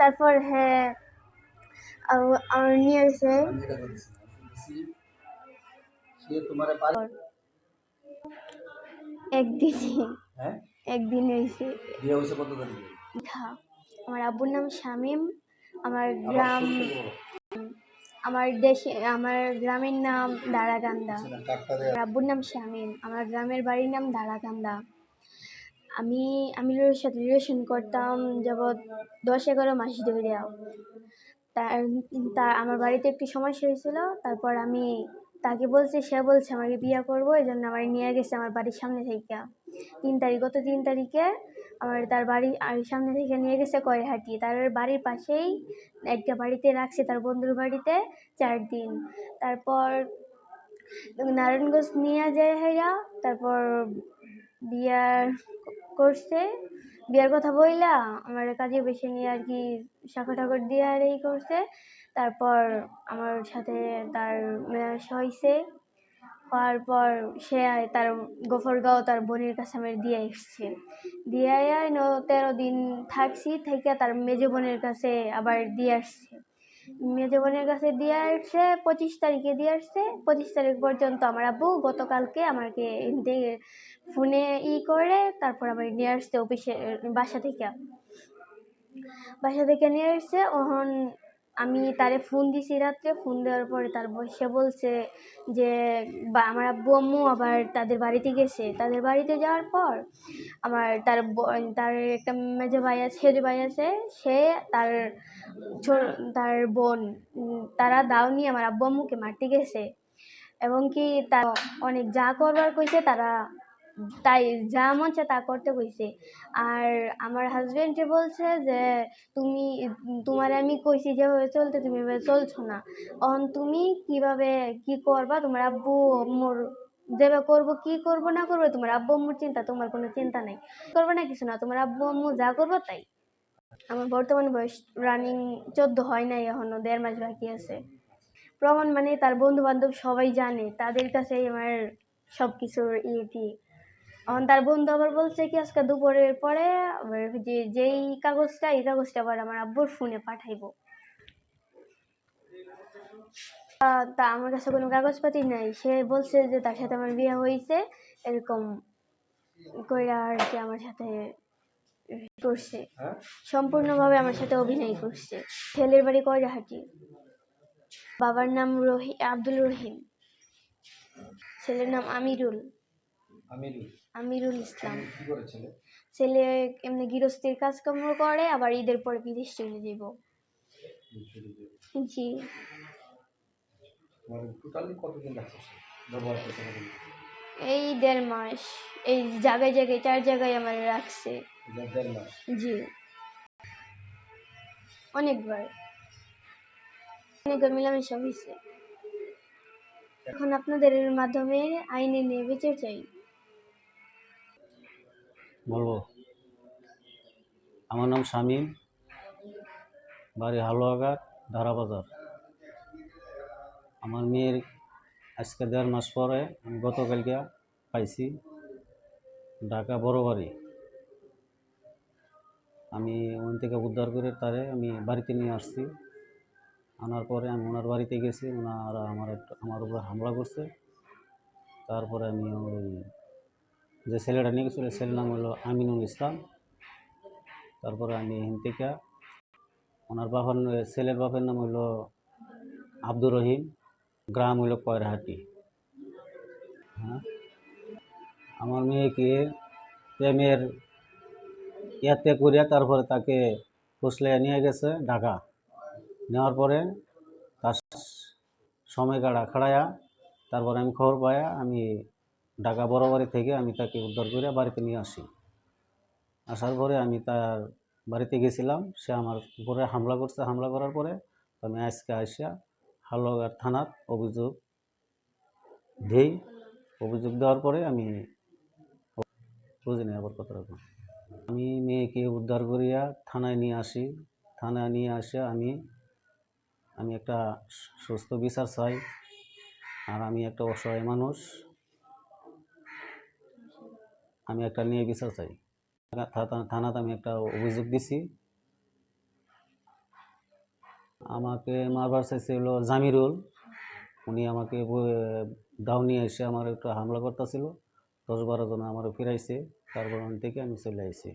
তারপর হ্যাঁ আমার নিয়ে একদিনে হ্যাঁ? একদিন হয়েছে বিয়ে হয়েছে কত তারিখে? আমার আব্বুর নাম শামীম আমার গ্রাম। আমার দেশে আমার গ্রামের নাম দেয়া আমার আব্বুর নাম শামীম আমার গ্রামের বাড়ির নাম দাঁড়াকান্দা আমি আমি আমিরের সাথে রিলেশন করতাম যাবৎ দশ এগারো মাস ধরে তার তার, আমার বাড়িতে একটি সমস্যা হয়েছিল তারপর আমি তাকে বলছি, সে বলছে আমাকে বিয়ে করব এই জন্য আমার নিয়ে গেছে আমার বাড়ির সামনে থেকে তিন তারিখ, গত তিন তারিখে আমার তার বাড়ি, আর সামনে থেকে নিয়ে গেছে কয়হাটি। তার বাড়ির পাশেই একটা বাড়িতে রাখছে তার বন্ধুর বাড়িতে চার দিন। তারপর নারায়ণগঞ্জ নিয়ে যায় হেরা তারপর বিয়ার করছে। বিয়ার কথা বইলা আমার কাজে বেশি নিয়ে আর কি শাখা ঠাকুর দিয়ে আর এই করছে। তারপর আমার সাথে তার মেয়াস হয়েছে হওয়ার পর সে তার গফরগাঁও তার বোনের কাছে আমার দিয়ে এসছে দিয়ে আয়া তেরো দিন থাকছি, থেকে তার মেজো বোনের কাছে আবার দিয়ে আসছে। মেজো বোনের কাছে দিয়ে আসছে, পঁচিশ তারিখে দিয়ে আসছে। পঁচিশ তারিখ পর্যন্ত আমার আব্বু গতকালকে আমাকে ফোনে ই করে, তারপর আমার নিয়ে আসছে অফিসে, বাসা থেকে। বাসা থেকে নিয়ে আসছে, ওহন আমি তারে ফোন দিছি রাত্রে, ফোন দেওয়ার পরে তার সে বলছে যে আমার আব্বু আম্মু আবার তাদের বাড়িতে গেছে। তাদের বাড়িতে যাওয়ার পর আমার তার তার একটা মেজো ভাই আছে সেজো ভাই আছে, সে তার তার বোন তারা দাও নিয়ে আমার আব্বু আম্মুকে মারতে গেছে। এবং কি তা অনেক যা করবার কইছে তারা তাই যা মন তা করতে কইছে। আর আমার হাজবেন্ড বলছে যে, তুমি, তোমার আমি কইছি যেভাবে চলতে তুমি এভাবে চলছো না। অন তুমি কীভাবে কি করবা? তোমার আব্বু মোর যেভাবে করব, কি করব, না করব, তোমার আব্বু আম্মুর চিন্তা, তোমার কোনো চিন্তা নাই। করব না কিছু না, তোমার আব্বু আম্মু যা করব তাই। আমার বর্তমান বয়স রানিং চোদ্দ হয় নাই এখনও, দেড় মাস বাকি আছে। প্রমাণ মানে তার বন্ধু বান্ধব সবাই জানে, তাদের কাছেই আমার সব কিছুর ইয়েটি এখন তার বন্ধু আবার বলছে কি, আজকে দুপুরের পরে যে, যেই কাগজটা, এই কাগজটা আবার আমার আব্বুর ফোনে পাঠাইবো। তা আমার কাছে কোনো কাগজপাতি নাই। সে বলছে যে তার সাথে আমার বিয়ে হয়েছে এরকম কইরা আর কি আমার সাথে করছে। হ্যাঁ? সম্পূর্ণভাবে আমার সাথে অভিনয় করছে। ছেলের বাড়ি কয়রাহাটি? বাবার নাম রহি আব্দুল রহিম। ছেলের নাম আমিরুল। আমিরুল। আমিরুল ইসলাম। ছেলে এমনি গৃহস্থির কাজকর্ম করে আবার ঈদের পরে বিদেশ চলে যাব জি। তোমার টোটালি কতদিন লাগছে ব্যবহার করছে এই দেড় মাস। এই জায়গায় জায়গায় চার জায়গায় আমার রাখছে। দেড় মাস। জি। অনেকবার। অনেকবার মিলামেশা হয়েছে এখন আপনাদের মাধ্যমে আইনে নিয়ে বিচার চাই। বলব। আমার নাম শামীম। বাড়ি হালুয়াঘাট ধারাবাজার। আমার মেয়ের আজকে দেড় মাস পরে আমি গতকালকে পাইছি ঢাকা বড় বাড়ি আমি ওখান থেকে উদ্ধার করে তারে আমি বাড়িতে নিয়ে আসছি। আনার পরে আমি ওনার বাড়িতে গেছি, ওনারা আমার আমার উপরে হামলা করছে। তারপরে আমি ওই যে ছেলেটা নিয়ে গেছিল, ছেলের নাম হলো আমিনুল ইসলাম। তারপরে আমি এখান থেকে ওনার বাবার ছেলের বাপের নাম হলো আব্দুর রহিম। গ্রাম হইল কয়রাহাটি। হ্যাঁ? আমার মেয়েকে প্রেমের ইয়াতে করিয়া তারপরে তাকে ফুসলে নিয়ে গেছে ঢাকা। নেওয়ার পরে তার সময় কাটা খাড়ায়া তারপরে আমি খবর পাইয়া আমি ঢাকা বড় বাড়ি থেকে আমি তাকে উদ্ধার করে বাড়িতে নিয়ে আসি। আসার পরে আমি তার বাড়িতে গেছিলাম। সে আমার উপরে হামলা করছে। হামলা করার পরে আমি আজকে আসিয়া হালুয়াঘাট থানার অভিযোগ দিই। অভিযোগ দেওয়ার পরে আমি বুঝিনি আবার রকম আমি মেয়েকে উদ্ধার করিয়া থানায় নিয়ে আসি। থানায় নিয়ে আসিয়া আমি আমি একটা সুস্থ বিচার চাই আর আমি একটা অসহায় মানুষ। আমি একটা নিয়ে বিচার চাই। থানা- থানাতে আমি একটা অভিযোগ দিছি। আমাকে মারবার চাইছে হলো জামিরুল। উনি আমাকে দাও নিয়ে এসে আমার একটু হামলা করতেছিল। দশ বারো জন আমার ফিরাইছে। তারপর ওখান থেকে আমি চলে আইছি।